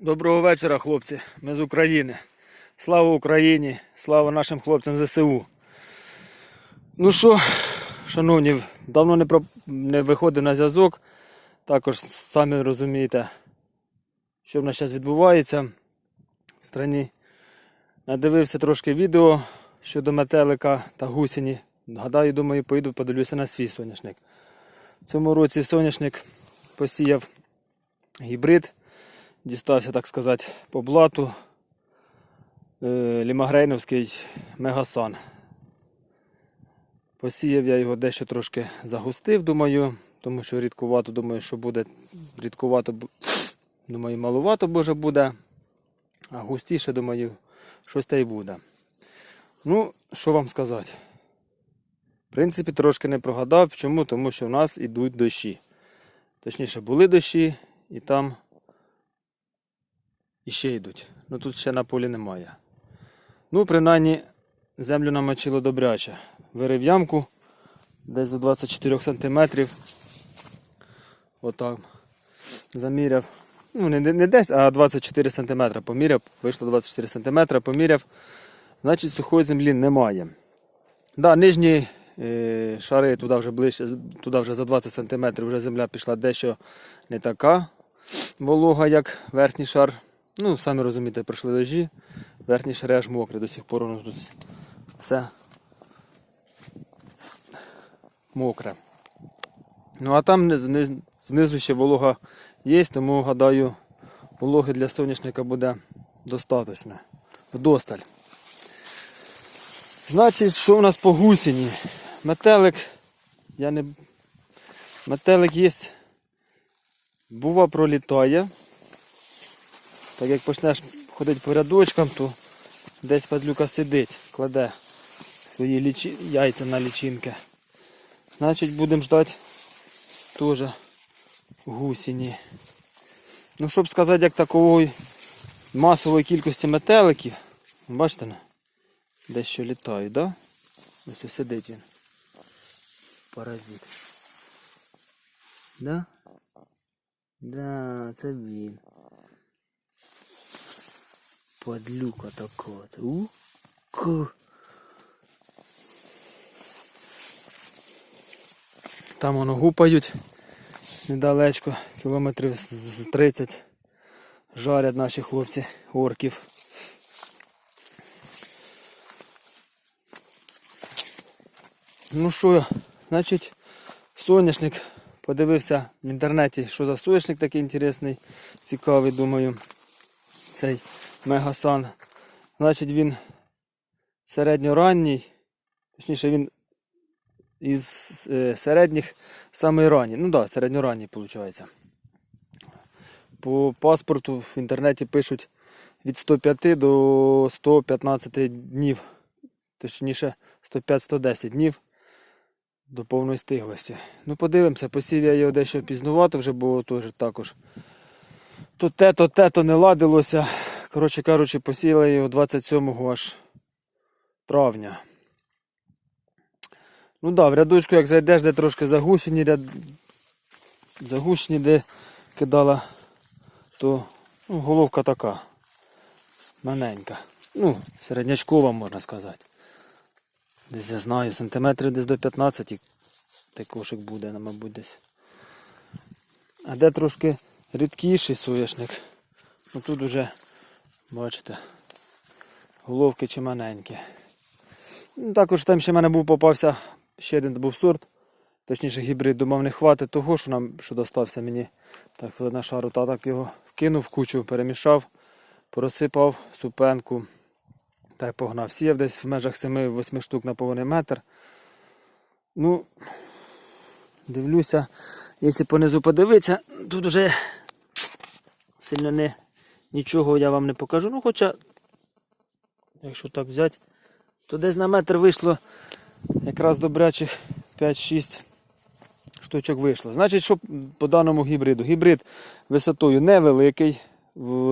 Доброго вечора, хлопці. Ми з України. Слава Україні! Слава нашим хлопцям ЗСУ. Ну що, шановні, давно не, про... не виходив на зв'язок. Також самі розумієте, що в нас зараз відбувається в страні. Надивився трошки відео щодо метелика та гусені. Гадаю, думаю, поїду подивлюся на свій соняшник. В цьому році соняшник посіяв гібрид дістався, так сказати, по блату е, Лімагрейновський Мегасан. Посіяв я його дещо трошки загустив, думаю, тому що рідкувато, думаю, що буде рідкувато, думаю, малувато може буде, а густіше, думаю, щось та й буде. Ну, що вам сказати? В принципі, трошки не прогадав. Чому? Тому що в нас ідуть дощі. Точніше, були дощі, і там і ще йдуть. Ну тут ще на полі немає. Ну, принаймні, землю намочило добряче. Вирив ямку десь до 24 см. Отак. Заміряв. Ну, не, не десь, а 24 см поміряв. Вийшло 24 см, поміряв. Значить, сухої землі немає. Да, нижні е, шари туди вже ближче, туди вже за 20 см вже земля пішла дещо не така волога, як верхній шар. Ну, самі розумієте, пройшли дожі, верхній шари аж мокрі, до сих пор воно тут все мокре. Ну а там низ- низ- знизу ще волога є, тому гадаю, вологи для соняшника буде достатньо. Вдосталь. Значить, що в нас по гусіні? Метелик. Я не. Метелик є. Бува пролітає. Так як почнеш ходити по рядочкам, то десь падлюка сидить, кладе свої лічі... яйця на лічинки. Значить будемо ждати теж гусіні. Ну, щоб сказати, як такової масової кількості метеликів, бачите, не? дещо літають, да? Ось ось сидить він. Паразит. Да? Да, це він. Подлюка така. У? Там воно гупають недалечко, кілометрів з 30. Жарять наші хлопці орків. Ну що, значить, соняшник. Подивився в інтернеті, що за соняшник такий інтересний, цікавий, думаю. Цей Мегасан. Значить, він середньоранній, точніше, він із е, середніх самий ранній. Ну так, да, середньоранній, виходить. По паспорту в інтернеті пишуть від 105 до 115 днів, точніше 105-110 днів до повної стиглості. Ну, подивимося, посів я його дещо пізнувато вже було теж також. То те, то те, то не ладилося. Коротше кажучи, посіяли його 27 аж травня. Ну так, да, в рядочку, як зайдеш, де трошки загущені, ряд... загущені, де кидала, то ну, головка така. Маленька. Ну, середнячкова, можна сказати. Десь я знаю, сантиметрів десь до 15 і той буде, мабуть, десь. А де трошки рідкіший соняшник, ну тут уже, бачите, головки чи маленькі. Ну, також там ще в мене був попався ще один був сорт. Точніше гібрид думав не хватить того, що нам що достався мені так сказати, на шару. Та так його кинув в кучу, перемішав, просипав супенку. Та й погнав. Сіяв десь в межах 7-8 штук на повний метр. Ну, дивлюся, якщо понизу подивитися, тут вже сильно не, нічого я вам не покажу. Ну, хоча, якщо так взяти, то десь на метр вийшло якраз добрячих 5-6 штучок вийшло. Значить, що по даному гібриду? Гібрид висотою невеликий.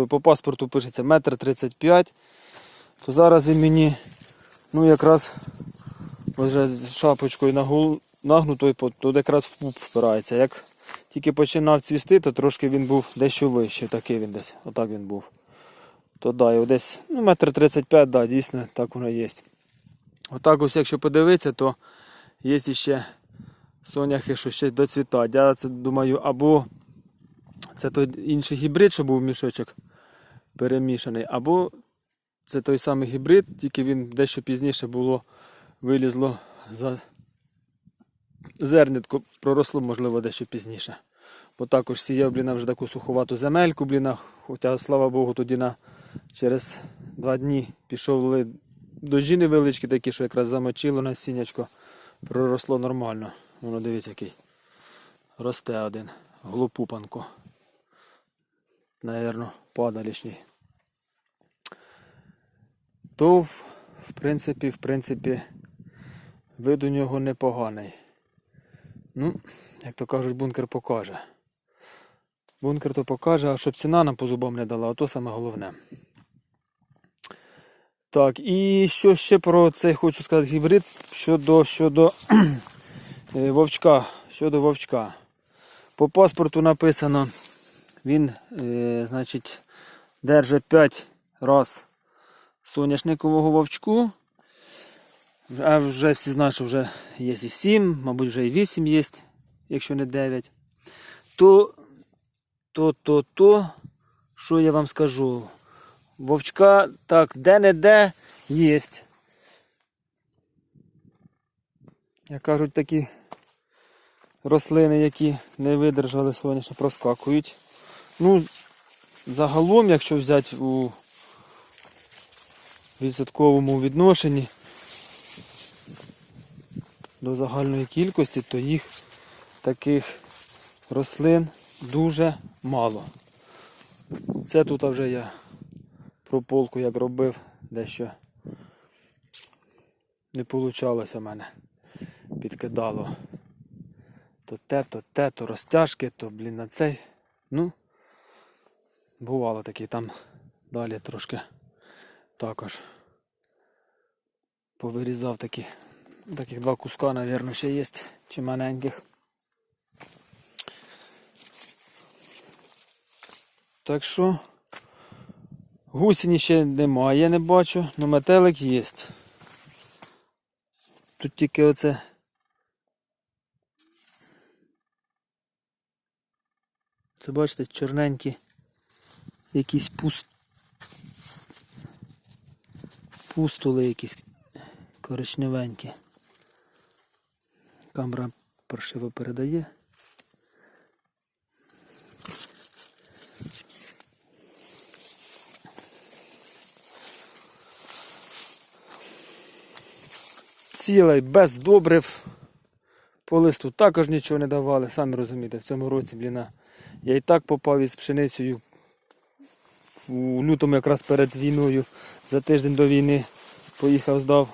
По паспорту пишеться 1,35 м. То зараз він мені ну якраз вже з шапочкою нагнутою, тут якраз в пуп впирається. Як тільки починав цвісти, то трошки він був дещо вищий, такий він десь, отак він був. То да, його десь ну, метр 35, да, дійсно, так воно є. Отак ось, якщо подивитися, то є ще соняхи, що ще доцвітають. Я це думаю, або це той інший гібрид, що був мішочок перемішаний, або це той самий гібрид, тільки він дещо пізніше було вилізло за зернятко, проросло, можливо, дещо пізніше. Бо також сіяв бліна вже таку суховату земельку, бліна, хоча, слава Богу, тоді на через два дні пішов дожі невеличкі такі, що якраз замочило насіннячко, проросло нормально. Воно дивіться який. Росте один. Глупупанко. Наверно, падалішній. То, в, принципі, в принципі, вид у нього непоганий. Ну, як то кажуть, бункер покаже. Бункер то покаже, а щоб ціна нам по зубам не дала, то саме головне. Так, і що ще про цей хочу сказати гібрид щодо, щодо е, вовчка. Щодо вовчка. По паспорту написано, він, е, значить, держить 5 раз соняшникового вовчку. А вже всі знають, що вже є і 7, мабуть, вже і 8 є, якщо не 9. То, то, то, то, що я вам скажу? Вовчка так де-не-де є. Як кажуть, такі рослини, які не видержали сонячно, проскакують. Ну, загалом, якщо взяти у відсотковому відношенні до загальної кількості, то їх таких рослин дуже мало. Це тут вже я про полку як робив, дещо не вийшло в мене. Підкидало. То те, то те, то розтяжки, то, блін, на цей. Ну, бувало такі там далі трошки також повирізав такі. Таких два куска, мабуть, ще є, чи маленьких. Так що гусені ще немає, я не бачу, але метелик є. Тут тільки оце. Це бачите, чорненькі якісь пуст... пустули якісь коричневенькі. Камера паршиво передає. Цілий без добрив. По листу також нічого не давали, самі розумієте, в цьому році, бліна. Я і так попав із пшеницею у лютому якраз перед війною, за тиждень до війни поїхав, здав.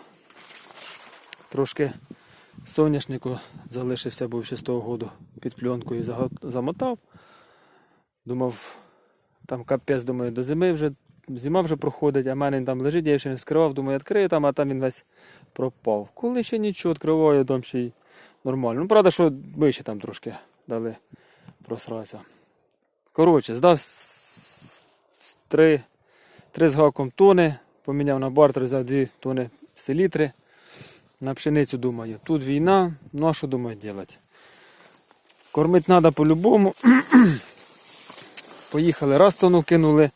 Трошки соняшнику залишився, був ще з году під пленкою замотав. Думав, там капець, думаю, до зими вже, зима вже проходить, а в мене там лежить, я ще не скривав, думаю, відкрию там, а там він весь пропав. Коли ще нічого відкриваю, там ще й нормально. Ну, правда, що ми ще там трошки дали просратися. Коротше, здав три, три з гаком тони, поміняв на бартер, взяв дві тони селітри. На пшеницю думаю, тут війна, ну а що думаю робити? Кормити треба по-любому. Поїхали, раз тону кинули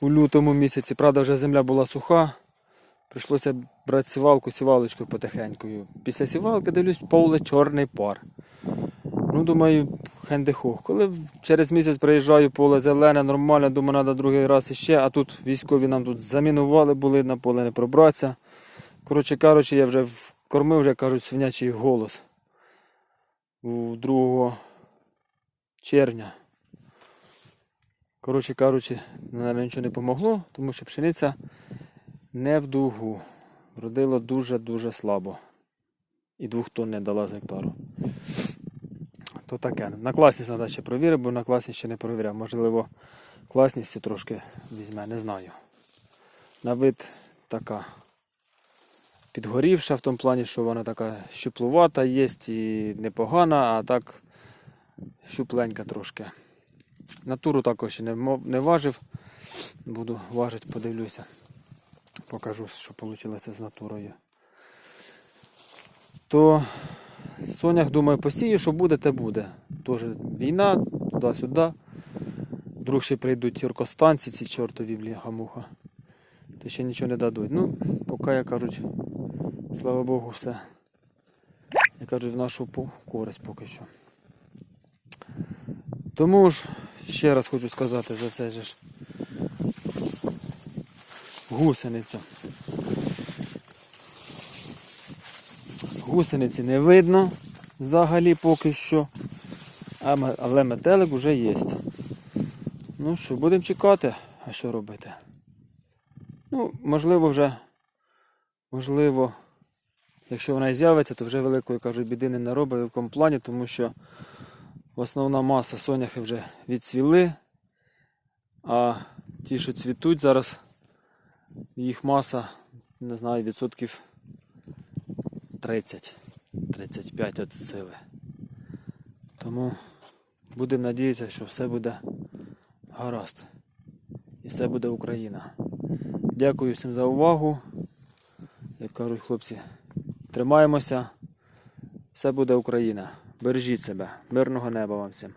у лютому місяці. Правда, вже земля була суха. Прийшлося брати сівалку, сівалочкою потихенькою. Після сівалки дивлюсь, поле чорний пар. Ну, думаю, хендехох. Коли через місяць приїжджаю, поле зелене, нормально, думаю, треба другий раз іще, а тут військові нам тут замінували, були на поле не пробратися. Коротше кажучи, я вже кормив, вже кажуть, свинячий голос. У 2 червня. Коротше кажучи, наверное, нічого не помогло, тому що пшениця не в дугу. Вродило дуже-дуже слабо. І двох тонн не дала з гектару. То таке. На класність треба ще провірити, бо на класність ще не провіряв. Можливо, класністю трошки візьме, не знаю. На вид така підгорівша в тому плані, що вона така щуплувата є і непогана, а так щупленька трошки. Натуру також не, не важив. Буду важити, подивлюся. Покажу, що вийшло з натурою. То Сонях, думаю, посію, що буде, те буде. Тоже війна, туди-сюди. Вдруг ще прийдуть юркостанці, ці чортові бляха-муха. Та ще нічого не дадуть. Ну, поки, як кажуть, слава Богу, все. Як кажуть, в нашу користь поки що. Тому ж, ще раз хочу сказати за це ж гусеницю. Гусениці не видно взагалі поки що. Але метелик вже є. Ну що, будемо чекати, а що робити? Ну, можливо, вже, можливо, якщо вона з'явиться, то вже великої, кажуть, біди не наробить в якому плані, тому що основна маса соняхи вже відцвіли, а ті, що цвітуть зараз, їх маса, не знаю, відсотків 30, 35 від сили. Тому будемо надіятися, що все буде гаразд. І все буде Україна. Дякую всім за увагу. Як кажуть хлопці, тримаємося. Все буде Україна. Бережіть себе. Мирного неба вам всім.